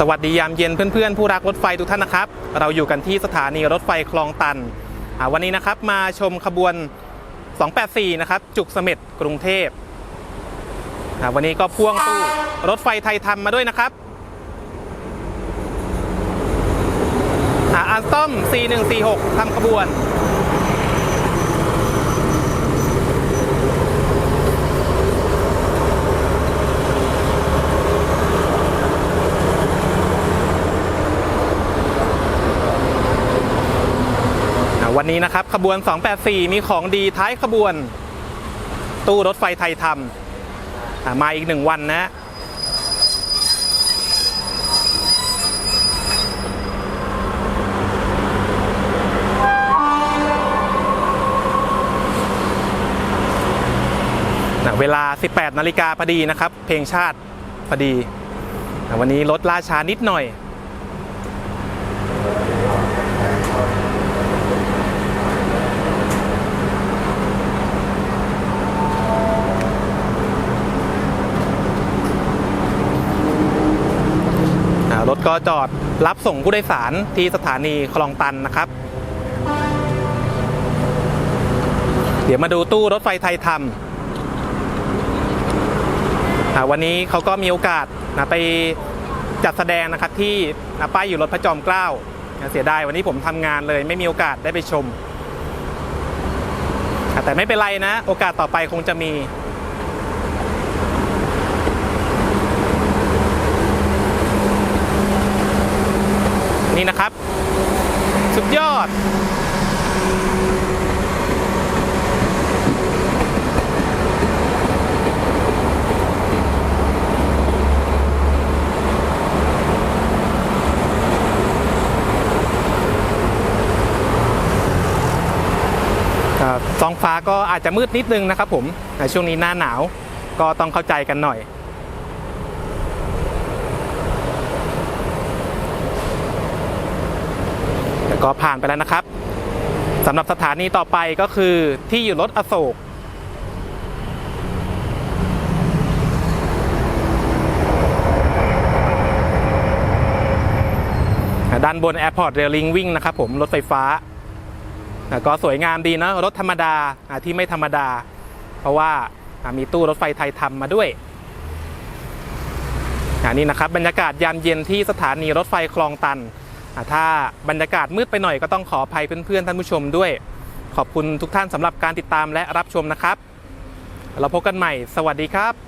สวัสดียามเย็นเพื่อนๆ ผู้รักรถไฟทุกท่านนะครับ เราอยู่กันที่สถานีรถไฟคลองตัน วันนี้นะครับมาชมขบวน 284 นะครับ จุกเสม็ดกรุงเทพ วันนี้ก็พ่วงตู้รถไฟไทยทำมาด้วยนะครับอันต้อม 4146ทำขบวน วันนี้นะครับขบวน 284 มีของดีท้ายขบวน ตู้รถไฟไทยทำมาอีกหนึ่งวันนะอ่าเวลา 18 นาฬิกาพอดีนะครับ เพลงชาติพอดี วันนี้รถล่าช้านิดหน่อย รถก็จอดรับส่งผู้โดยสารที่สถานีคลองตันนะครับ เดี๋ยวมาดูตู้รถไฟไทยทำวันนี้เขาก็มีโอกาสนะไปจัดแสดงนะครับที่ป้ายอยู่รถพระจอมเกล้าเสียดายวันนี้ผมทำงานเลยไม่มีโอกาสได้ไปชม แต่ไม่เป็นไรนะ โอกาสต่อไปคงจะมี นี่นะครับ สุดยอด ท้องฟ้าก็อาจจะมืดนิดนึงนะครับผมในช่วงนี้หน้าหนาวก็ต้องเข้าใจกันหน่อย แต่ ก็ผ่านไปแล้วนะครับสำหรับสถานีต่อไปก็คือที่อยู่รถอโศก ด้านบน Airport Railing วิ่งนะครับผม รถไฟฟ้า ก็สวยงามดีนะ รถธรรมดาที่ไม่ธรรมดา เพราะว่ามีตู้รถไฟไทยทำมาด้วยนนี้นะครับ บรรยากาศยามเย็นที่สถานีรถไฟคลองตัน ถ้าบรรยากาศมืดไปหน่อยก็ต้องขออภัยเพื่อนๆท่านผู้ชมด้วย ขอบคุณทุกท่านสำหรับการติดตามและรับชมนะครับ เราพบกันใหม่ สวัสดีครับ